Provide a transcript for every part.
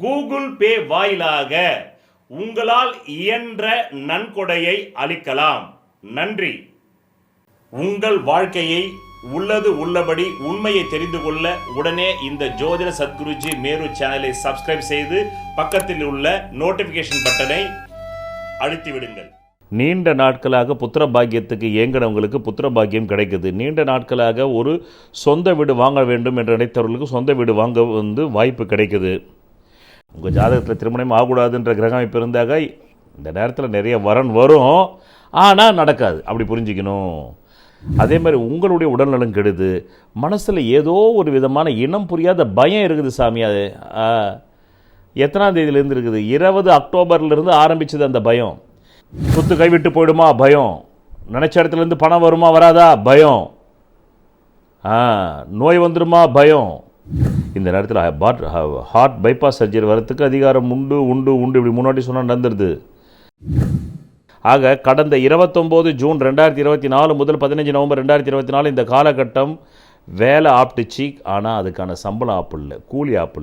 Google Pay வாயிலாக உங்களால் இயன்ற நன்கொடையை அளிக்கலாம். நன்றி. உங்கள் வாழ்க்கையை உள்ளது உள்ளபடி உண்மையை தெரிந்து கொள்ள உடனே இந்த ஜோதிட சத்குருஜி மேரு சேனலை சப்ஸ்கிரைப் செய்து பக்கத்தில் உள்ள நோட்டிபிகேஷன் பட்டனை அழுத்தி விடுங்கள் நீண்ட நாட்களாக புத்திர பாக்கியத்துக்கு ஏங்கினவங்களுக்கு புத்திர பாக்கியம் கிடைக்குது. நீண்ட நாட்களாக ஒரு சொந்த வீடு வாங்க வேண்டும் என்று நினைத்தவர்களுக்கு சொந்த வீடு வாங்க வந்து வாய்ப்பு கிடைக்குது. உங்கள் ஜாதகத்தில் திருமணம் ஆகக்கூடாதுன்ற கிரகம் அமைப்பு இருந்தாக இந்த நேரத்தில் நிறைய வரன் வரும். ஆனால் நடக்காது. அப்படி புரிஞ்சுக்கணும். அதே மாதிரி உங்களுடைய உடல்நலம் கெடுது. மனசில் ஏதோ ஒரு விதமான இனம் புரியாத பயம் இருக்குது சாமி. அது ஆ, எத்தனாம் தேதியிலேருந்து இருக்குது இருபது அக்டோபர்லேருந்து ஆரம்பிச்சது அந்த பயம். சொத்து கைவிட்டு போயிடுமா? பயம். நினச்ச இடத்துலேருந்து பணம் வருமா? வராதா? பயம். ஆ நோய் வந்துடுமா பயம். இந்த நேரத்தில் ஹார்ட் ஹார்ட் பைபாஸ் சர்ஜரி வரத்துக்கு அதிகாரம் உண்டு உண்டு உண்டு. இப்படி முன்னாடி சொன்னால் நடந்துருது. ஆக கடந்த இருபத்தொம்போது ஜூன் ரெண்டாயிரத்தி இருபத்தி நாலு முதல் பதினஞ்சு நவம்பர் ரெண்டாயிரத்தி இருபத்தி நாலு இந்த காலகட்டம் வேலை ஆப்டுச்சு ஆனால் அதுக்கான சம்பளம் ஆப்பு இல்லை கூலி ஆப்பு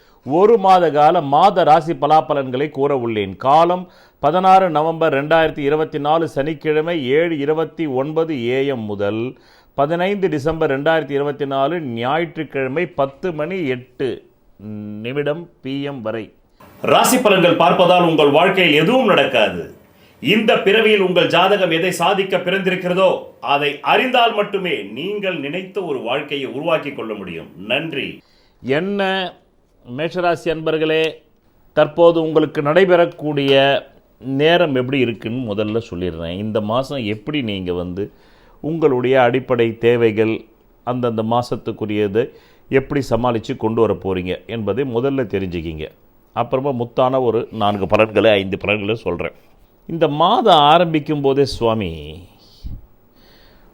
ஒரு மாத கால மாத ராசி பலாபலன்களை கூற உள்ளேன். காலம் பதினாறு நவம்பர் ரெண்டாயிரத்தி இருபத்தி நாலு சனிக்கிழமை ஏழு இருபத்தி ஒன்பது ஏஎம் முதல் பதினைந்து டிசம்பர் ரெண்டாயிரத்தி இருபத்தி நாலு ஞாயிற்றுக்கிழமை பத்து மணி எட்டு நிமிடம் பிஎம் வரை. ராசி பலன்கள் பார்ப்பதால் உங்கள் வாழ்க்கையில் எதுவும் நடக்காது. இந்த பிறவியில் உங்கள் ஜாதகம் எதை சாதிக்க பிறந்திருக்கிறதோ அதை அறிந்தால் மட்டுமே நீங்கள் நினைத்த ஒரு வாழ்க்கையை உருவாக்கி கொள்ள முடியும். நன்றி. என்ன மேஷராசி அன்பர்களே தற்போது உங்களுக்கு நடைபெறக்கூடிய நேரம் எப்படி இருக்குன்னு முதல்ல சொல்லிடுறேன். இந்த மாதம் எப்படி நீங்கள் வந்து உங்களுடைய அடிப்படை தேவைகள் அந்தந்த மாதத்துக்குரியதை எப்படி சமாளித்து கொண்டு வர போகிறீங்க என்பதை முதல்ல தெரிஞ்சுக்கிங்க. அப்புறமா முத்தான ஒரு நான்கு பலன்களை ஐந்து பலன்களை சொல்கிறேன் இந்த மாதம் ஆரம்பிக்கும் போதே சுவாமி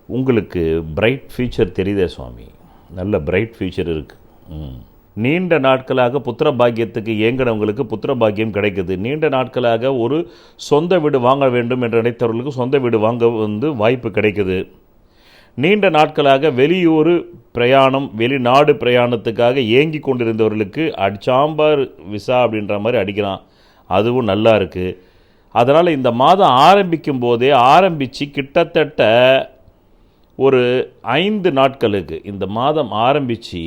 உங்களுக்கு பிரைட் ஃபியூச்சர் தெரியுதே சுவாமி. நல்ல பிரைட் ஃபியூச்சர் இருக்குது ம். நீண்ட நாட்களாக புத்திர பாக்கியத்துக்கு ஏங்கினவங்களுக்கு புத்திர பாக்கியம் கிடைக்குது. நீண்ட நாட்களாக ஒரு சொந்த வீடு வாங்க வேண்டும் என்று நினைத்தவர்களுக்கு சொந்த வீடு வாங்க வந்து வாய்ப்பு கிடைக்குது. நீண்ட நாட்களாக வெளியூர் பிரயாணம் வெளிநாடு பிரயாணத்துக்காக ஏங்கி கொண்டிருந்தவர்களுக்கு அடிச்சாம்பார் விசா அப்படின்ற மாதிரி அடிக்கிறான். அதுவும் நல்லா இருக்குது அதனால் இந்த மாதம் ஆரம்பிக்கும் போதே ஆரம்பித்து கிட்டத்தட்ட ஒரு ஐந்து நாட்களுக்கு இந்த மாதம் ஆரம்பித்து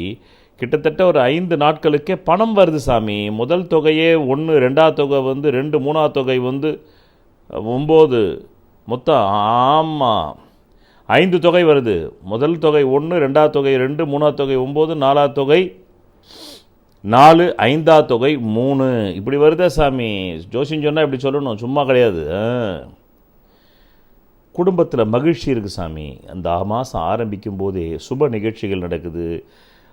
கிட்டத்தட்ட ஒரு ஐந்து நாட்களுக்கே பணம் வருது சாமி. முதல் தொகையே ஒன்று ரெண்டாவது தொகை வந்து ரெண்டு மூணாவது தொகை வந்து ஒம்பது. மொத்தம் ஆமாம் ஐந்து தொகை வருது. முதல் தொகை ஒன்று ரெண்டாவது தொகை ரெண்டு மூணாவது தொகை ஒம்பது நாலாவது தொகை நாலு ஐந்தாவது தொகை மூணு. இப்படி வருதே சாமி? ஜோசியம் சொன்னால் இப்படி சொல்லணும். சும்மா கிடையாது. குடும்பத்தில் மகிழ்ச்சி இருக்குது சாமி. அந்த மாதம் ஆரம்பிக்கும் போதே சுப நிகழ்ச்சிகள் நடக்குது.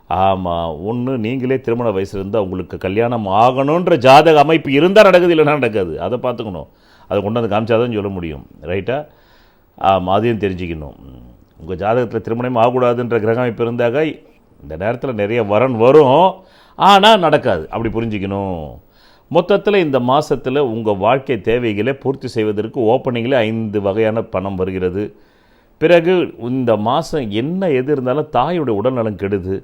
ஆமாம் ஒன்று நீங்களே திருமண வயசு இருந்தால் உங்களுக்கு கல்யாணம் ஆகணுன்ற ஜாதக அமைப்பு இருந்தால் நடக்குது இல்லைன்னா நடக்காது. அதை பார்த்துக்கணும். அதை கொண்டு வந்து காமிச்சாதான் சொல்ல முடியும். ரைட்டா ஆமாம் அதையும் தெரிஞ்சுக்கணும். உங்கள் ஜாதகத்தில் திருமணம் ஆகக்கூடாதுன்ற கிரகம் அமைப்பு இருந்தாக இந்த நேரத்தில் நிறைய வரன் வரும். ஆனால் நடக்காது. அப்படி புரிஞ்சுக்கணும். மொத்தத்தில் இந்த மாதத்தில் உங்கள் வாழ்க்கை தேவைகளை பூர்த்தி செய்வதற்கு ஓப்பனிங்கில் ஐந்து வகையான பணம் வருகிறது. பிறகு இந்த மாதம் என்ன எது இருந்தாலும் தாயோட உடல்நலம் கெடுது.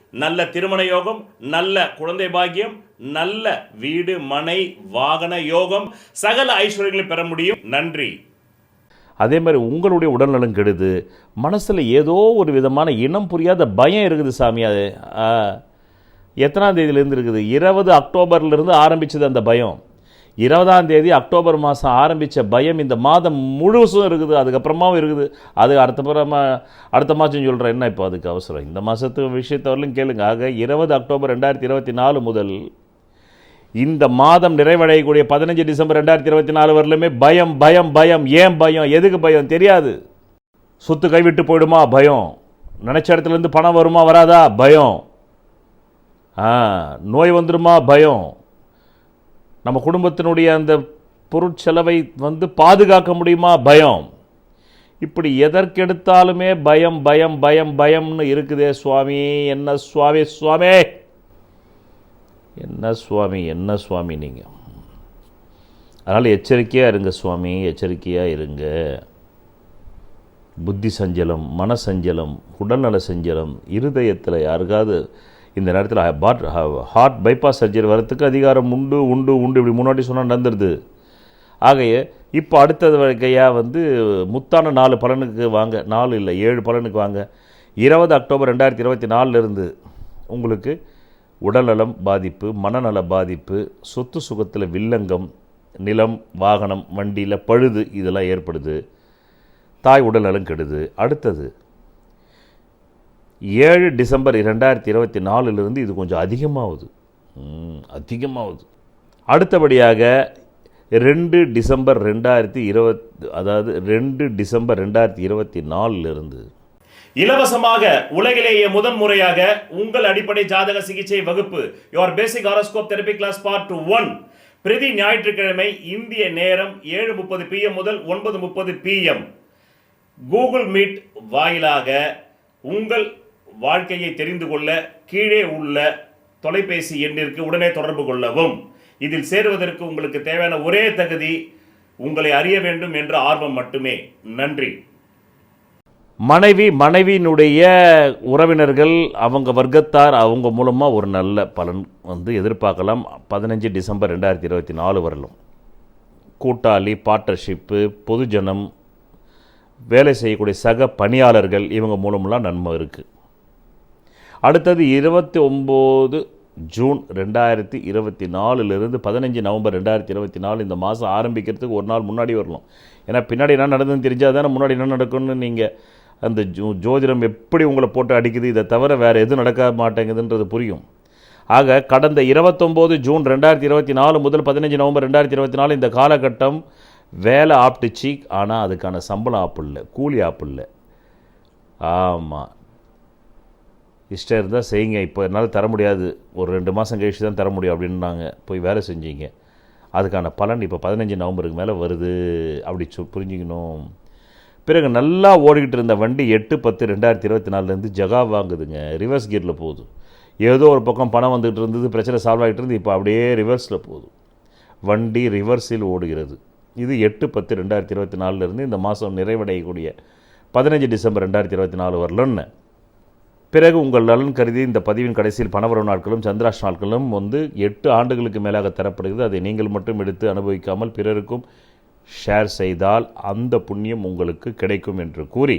நல்ல திருமண யோகம் நல்ல குழந்தை பாக்கியம் நல்ல வீடு மனை வாகன யோகம் சகல ஐஸ்வர்யங்களை பெற முடியும். நன்றி. அதே மாதிரி உங்களுடைய உடல்நலம் கெடுது. மனசில் ஏதோ ஒரு விதமான இனம் புரியாத பயம் இருக்குது சாமி. அது ஆ. எத்தனாம் தேதியிலேருந்து இருக்குது? இருபது அக்டோபர்லேருந்து ஆரம்பிச்சது அந்த பயம். இருபதாம் தேதி அக்டோபர் மாதம் ஆரம்பித்த பயம் இந்த மாதம் முழுசும் இருக்குது அதுக்கப்புறமாவும் இருக்குது. அது அடுத்த புறமா அடுத்த மாதம் சொல்கிறேன் என்ன இப்போ அதுக்கு அவசரம்? இந்த மாதத்து விஷயத்தவரையும் கேளுங்க. ஆக இருபது அக்டோபர் ரெண்டாயிரத்தி இருபத்தி நாலு முதல் இந்த மாதம் நிறைவடையக்கூடிய பதினஞ்சு டிசம்பர் ரெண்டாயிரத்தி இருபத்தி நாலு வரலுமே பயம் பயம் பயம். ஏன் பயம்? எதுக்கு பயம்? தெரியாது. சொத்து கைவிட்டு போயிடுமா? பயம். நினச்ச இடத்துல இருந்து பணம் வருமா வராதா? பயம். நோய் வந்துடுமா பயம். நம்ம குடும்பத்தினுடைய அந்த பொருட்செலவை வந்து பாதுகாக்க முடியுமா? பயம். இப்படி எதற்கெடுத்தாலுமே பயம் பயம் பயம் பயம்னு இருக்குதே சுவாமி. என்ன சுவாமி சுவாமி? என்ன சுவாமி என்ன சுவாமி நீங்கள் அதனால் எச்சரிக்கையாக இருங்க சுவாமி எச்சரிக்கையாக இருங்க. புத்தி சஞ்சலம் மன சஞ்சலம் உடல்நல சஞ்சலம் இருதயத்தில் யாருக்காவது இந்த நேரத்தில் ஹார்ட் ஹார்ட் பைபாஸ் சர்ஜரி வரத்துக்கு அதிகாரம் உண்டு உண்டு உண்டு. இப்படி முன்னாடி சொன்னால் நடந்துருது. ஆகைய இப்போ அடுத்தது வகையாக வந்து முத்தான நாலு பலனுக்கு வாங்க. நாலு இல்லை ஏழு பலனுக்கு வாங்க. இருபது அக்டோபர் ரெண்டாயிரத்தி இருபத்தி நாலுலேருந்து உங்களுக்கு உடல்நலம் பாதிப்பு மனநல பாதிப்பு சொத்து சுகத்தில் வில்லங்கம் நிலம் வாகனம் வண்டியில் பழுது இதெல்லாம் ஏற்படுது. தாய் உடல்நலம் கெடுது. அடுத்தது ஏழு டிசம்பர் இரண்டாயிரத்தி இருபத்தி நாலுலேருந்து இது கொஞ்சம் அதிகமாகுது அதிகமாகுது அடுத்தபடியாக ரெண்டு டிசம்பர் ரெண்டாயிரத்தி இருபத் அதாவது ரெண்டு டிசம்பர் ரெண்டாயிரத்தி இருபத்தி நாலுலேருந்து. இலவசமாக உலகிலேயே முதன் முறையாக உங்கள் அடிப்படை ஜாதக சிகிச்சை வகுப்பு your basic horoscope therapy class part one பிரதி ஞாயிற்றுக்கிழமை இந்திய நேரம் ஏழு முப்பது பிஎம் முதல் ஒன்பது முப்பது பிஎம் கூகுள் மீட் வாயிலாக உங்கள் வாழ்க்கையை தெரிந்து கொள்ள கீழே உள்ள தொலைபேசி எண்ணிற்கு உடனே தொடர்பு கொள்ளவும். இதில் சேருவதற்கு உங்களுக்கு தேவையான ஒரே தகுதி உங்களை அறிய வேண்டும் என்ற ஆர்வம் மட்டுமே. நன்றி. மனைவி மனைவியினுடைய உறவினர்கள் அவங்க வர்க்கத்தார் அவங்க மூலமாக ஒரு நல்ல பலன் வந்து எதிர்பார்க்கலாம். பதினஞ்சு டிசம்பர் ரெண்டாயிரத்தி இருபத்தி நாலு வரலும். கூட்டாளி பார்ட்னர்ஷிப்பு பொதுஜனம் வேலை செய்யக்கூடிய சக பணியாளர்கள் இவங்க மூலமெல்லாம் நன்மை இருக்குது அடுத்தது இருபத்தி ஒம்பது ஜூன் ரெண்டாயிரத்தி இருபத்தி நாலுலேருந்து பதினஞ்சு நவம்பர் ரெண்டாயிரத்தி இருபத்தி நாலு இந்த மாதம் ஆரம்பிக்கிறதுக்கு ஒரு நாள் முன்னாடி வரலாம் ஏன்னா பின்னாடி என்ன நடந்ததுன்னு தெரிஞ்சால் தானே முன்னாடி என்ன நடக்கும்னு நீங்கள் அந்த ஜோ ஜோதிடம் எப்படி உங்களை போட்டு அடிக்குது இதை தவிர வேறு எதுவும் நடக்க மாட்டேங்குதுன்றது புரியும். ஆக கடந்த இருபத்தொம்போது ஜூன் ரெண்டாயிரத்தி இருபத்தி நாலு முதல் பதினஞ்சு நவம்பர் ரெண்டாயிரத்தி இருபத்தி நாலு இந்த காலகட்டம் வேலை ஆப்டுச்சு ஆனால் அதுக்கான சம்பளம் ஆப்பு இல்லை கூலி ஆப்பு இல்லை. ஆமாம் இஷ்டம் இருந்தால் செய்யுங்க. இப்போ என்னால் தர முடியாது. ஒரு ரெண்டு மாதம் கழிச்சு தான் தர முடியும் அப்படின்னாங்க. போய் வேலை செஞ்சீங்க. அதுக்கான பலன் இப்போ பதினஞ்சு நவம்பருக்கு மேலே வருது. அப்படி சொ புரிஞ்சுக்கணும். பிறகு நல்லா ஓடிக்கிட்டு இருந்த வண்டி எட்டு பத்து ரெண்டாயிரத்தி இருபத்தி நாலுலேருந்து ஜகா வாங்குதுங்க. ரிவர்ஸ் கியரில் போகுது. ஏதோ ஒரு பக்கம் பணம் வந்துகிட்டு இருந்தது பிரச்சனை சால்வ் ஆகிட்டு இருந்து இப்போ அப்படியே ரிவர்ஸில் போகுது. வண்டி ரிவர்ஸில் ஓடுகிறது. இது எட்டு பத்து ரெண்டாயிரத்தி இருபத்தி நாலுலேருந்து இந்த மாதம் நிறைவடையக்கூடிய பதினஞ்சு டிசம்பர் ரெண்டாயிரத்தி இருபத்தி நாலு வரலன்னு. பிறகு உங்கள் நலன் கருதி இந்த பதிவின் கடைசியில் பணவரவு நாட்களும் சந்திராஷ் நாட்களும் வந்து எட்டு ஆண்டுகளுக்கு மேலாக தரப்படுகிறது. அதை நீங்கள் மட்டும் எடுத்து அனுபவிக்காமல் பிறருக்கும் ஷேர் செய்தால் அந்த புண்ணியம் உங்களுக்கு கிடைக்கும் என்று கூறி.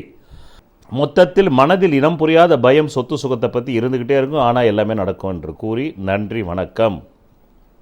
மொத்தத்தில் மனதில் இனம் புரியாத பயம் சொத்து சுகத்தை பற்றி இருந்துக்கிட்டே இருக்கும். ஆனால் எல்லாமே நடக்கும் என்று கூறி நன்றி வணக்கம்.